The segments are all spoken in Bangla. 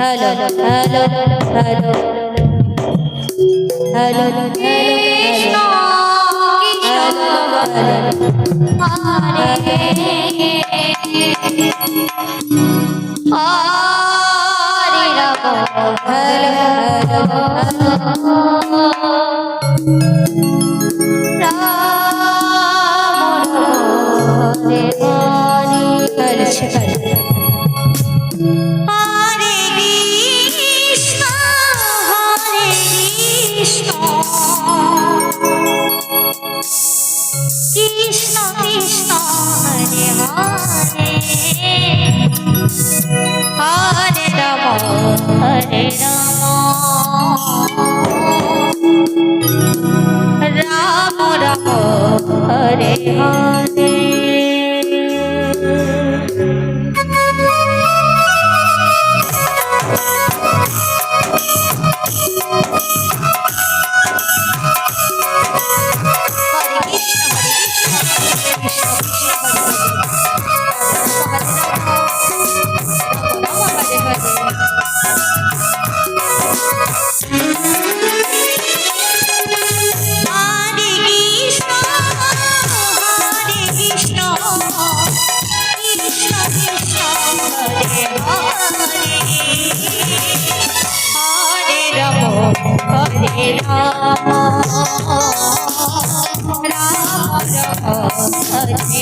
Hello hello hello hello Krishna. Hare Hare hello hello করতে পারি কৃষ্ণ কৃষ্ণ হরে হরে। হরে রাম হরে রাম। রাম রাম হরে হরে। padre.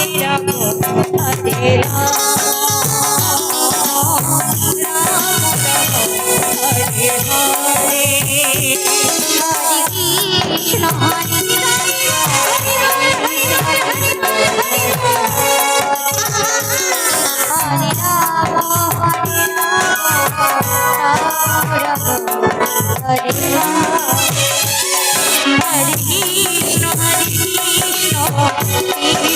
तेरा बोला Hare Krishna, Krishna, Krishna.